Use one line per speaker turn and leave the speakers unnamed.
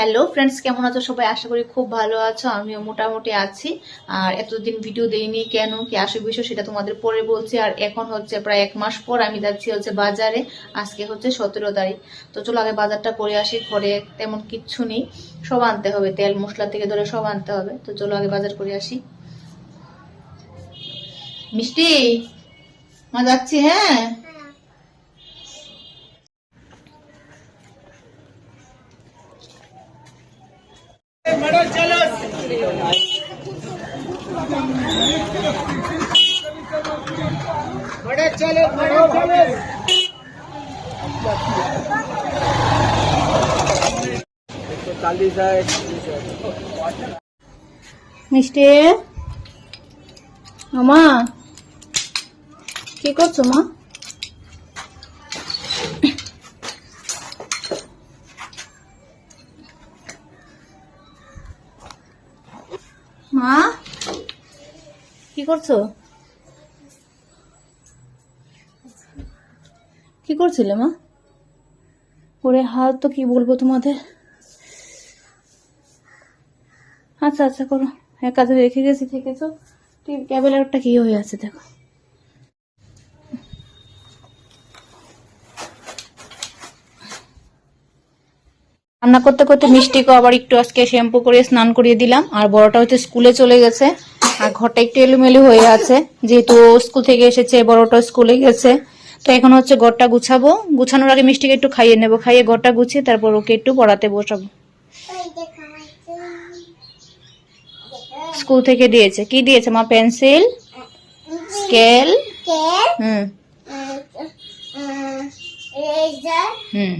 Hello friends কেমন আছো সবাই? আশা করি খুব ভালো আছো, আমিও মোটামুটি আছি। আর এতদিন ভিডিও দেইনি কেন, কি আসে বিষয় সেটা তোমাদের পরে বলছি। আর এখন হচ্ছে প্রায় এক মাস পর আমি যাচ্ছি হচ্ছে বাজারে, আজকে হচ্ছে সতেরো তারিখ। তো চলো আগে বাজারটা করে আসি, ঘরে তেমন কিচ্ছু নেই। সব আনতে হবে, তেল, মশলা থেকে ধরে সব আনতে হবে। তো চলো আগে বাজার করে আসি। মিষ্টি, মা যাচ্ছি হ্যাঁ? মিষ্টি? মা কি করছ মা? মা? কি করছ? কি করছিলে মা? ওরে হাল তো কি বলব তোমাদের? আচ্ছা আচ্ছা করো। এক কাজে রেখে গেছি, থেকেছো। টিপ ক্যাবেলারটা কি হয়ে আছে, দেখো। রান্না করতে করতে মিষ্টিকে আবার একটু আজকে শ্যাম্পু করে স্নান করিয়ে দিলাম। আর বড়টা হচ্ছে স্কুলে চলে গেছে। আর ঘরটা একটু এলোমেলো হয়ে আছে। যেহেতু স্কুল থেকে এসেছে বড়টা স্কুলে গেছে। তো এখন হচ্ছে ঘরটা গুছাবো। গুছানোর আগে মিষ্টিকে একটু খাইয়ে নেব। খাইয়ে ঘরটা গুছিয়ে তারপর ওকে একটু পড়াতে বসাবো। স্কুল থেকে দিয়েছে। কি দিয়েছে মা? পেন্সিল? স্কেল? হুম। হুম।